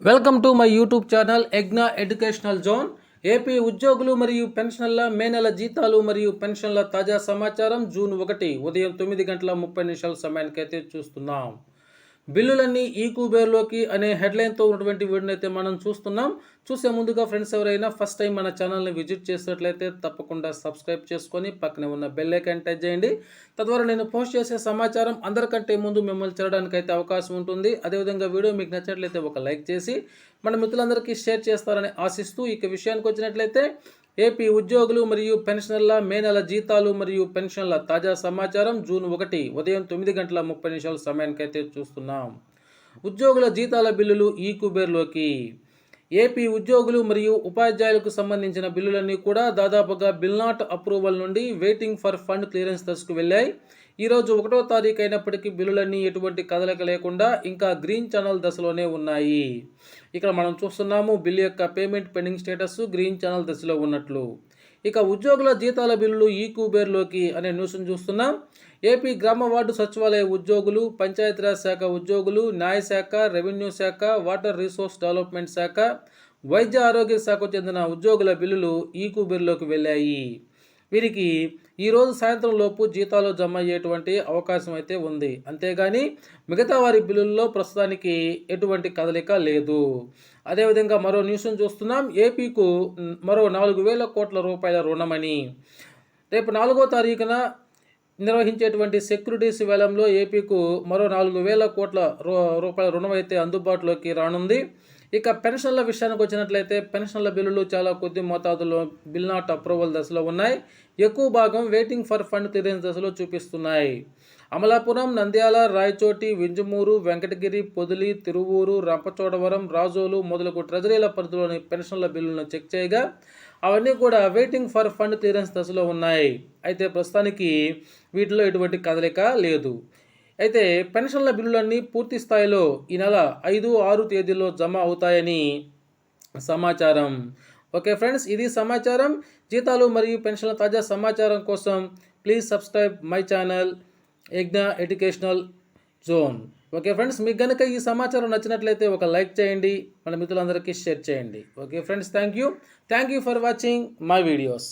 Welcome to my YouTube channel Yagna educational zone. AP ఉద్యోగులు మరియు పెన్షన్ల మే నెల జీతాలు మరియు పెన్షన్ల తాజా సమాచారం జూన్ ఒకటి ఉదయం తొమ్మిది గంటల ముప్పై నిమిషాల సమయానికైతే చూస్తున్నాం. బిల్లులన్నీ ఈ కుబేర్లోకి అనే హెడ్లైన్తో ఉన్నటువంటి వీడియోని అయితే మనం చూస్తున్నాం. చూసే ముందుగా ఫ్రెండ్స్ ఎవరైనా ఫస్ట్ టైం మన ఛానల్ని విజిట్ చేసినట్లయితే తప్పకుండా సబ్స్క్రైబ్ చేసుకొని పక్కనే ఉన్న బెల్ ఐకాన్ టచ్ చేయండి. తద్వారా నేను పోస్ట్ చేసే సమాచారం అందరికంటే ముందు మిమ్మల్ని చేరడానికి అయితే అవకాశం ఉంటుంది. అదేవిధంగా వీడియో మీకు నచ్చినట్లయితే ఒక లైక్ చేసి మన మిత్రులందరికీ షేర్ చేస్తారని ఆశిస్తూ ఇక విషయానికి వచ్చినట్లయితే ఏపీ ఉద్యోగులు మరియు పెన్షనర్ల మే నెల జీతాలు మరియు పెన్షన్ల తాజా సమాచారం జూన్ ఒకటి ఉదయం తొమ్మిది గంటల ముప్పై నిమిషాల సమయానికైతే చూస్తున్నాం. ఉద్యోగుల జీతాల బిల్లులు ఈ కుబేర్లోకి ఏపీ ఉద్యోగులు మరియు ఉపాధ్యాయులకు సంబంధించిన బిల్లులన్నీ కూడా దాదాపుగా బిల్ నాట్ అప్రూవల్ నుండి వెయిటింగ్ ఫర్ ఫండ్ క్లియరెన్స్ దశకు వెళ్ళాయి. ఈరోజు ఒకటో తారీఖు అయినప్పటికీ బిల్లులన్నీ ఎటువంటి కదలిక లేకుండా ఇంకా గ్రీన్ ఛానల్ దశలోనే ఉన్నాయి. ఇక్కడ మనం చూస్తున్నాము బిల్లు యొక్క payment pending status green channel దశలో ఉన్నట్లు. ఇక ఉద్యోగుల జీతాల బిల్లులు ఈ కూబేర్లోకి అనే న్యూస్ను చూస్తున్నాం. ఏపీ గ్రామ వార్డు సచివాలయ ఉద్యోగులు పంచాయతీరాజ్ శాఖ ఉద్యోగులు న్యాయశాఖ రెవెన్యూ శాఖ వాటర్ రిసోర్స్ డెవలప్మెంట్ శాఖ వైద్య ఆరోగ్య శాఖకు చెందిన ఉద్యోగుల బిల్లులు ఈ కూబేర్లోకి వెళ్ళాయి. వీరికి ఈరోజు సాయంత్రం లోపు జీతాలు జమ అయ్యేటువంటి అవకాశం అయితే ఉంది. అంతేగాని మిగతా వారి బిల్లుల్లో ప్రస్తుతానికి ఎటువంటి కదలిక లేదు. అదేవిధంగా మరో న్యూస్ను చూస్తున్నాం. ఏపీకు మరో నాలుగు వేల కోట్ల రూపాయల రుణమని. రేపు నాలుగో తారీఖున నిర్వహించేటువంటి సెక్యూరిటీస్ వేలంలో ఏపీకు మరో నాలుగు వేల కోట్ల రూపాయల రుణం అయితే అందుబాటులోకి రానుంది. ఇక పెన్షన్ల విషయానికి వచ్చినట్లయితే పెన్షన్ల బిల్లులు చాలా కొద్ది మోతాదులో బిల్ నాట్ అప్రూవల్ దశలో ఉన్నాయి. ఎక్కువ భాగం వెయిటింగ్ ఫర్ ఫండ్ క్లియరెన్స్ దశలో చూపిస్తున్నాయి. అమలాపురం నంద్యాల రాయచోటి వింజమూరు వెంకటగిరి పొదిలి తిరువూరు రంపచోడవరం రాజోలు మొదలగు ట్రెజరీల పరిధిలోని పెన్షన్ల బిల్లులను చెక్ చేయగా అవన్నీ కూడా వెయిటింగ్ ఫర్ ఫండ్ క్లియరెన్స్ దశలో ఉన్నాయి. అయితే ప్రస్తుతానికి వీటిలో ఎటువంటి కదలిక లేదు. అయితే పెన్షన్ల బిల్లులన్నీ పూర్తి స్థాయిలో ఈ నెల ఐదు ఆరు తేదీల్లో జమ అవుతాయని సమాచారం. ఓకే ఫ్రెండ్స్ ఇది సమాచారం. జీతాలు మరియు పెన్షన్ల తాజా సమాచారం కోసం please subscribe my channel Yagna educational zone. Okay friends మీకు కనుక ఈ సమాచారం నచ్చినట్లయితే ఒక లైక్ చేయండి మన మిత్రులందరికీ షేర్ చేయండి. Okay friends thank you. Thank you for watching my videos.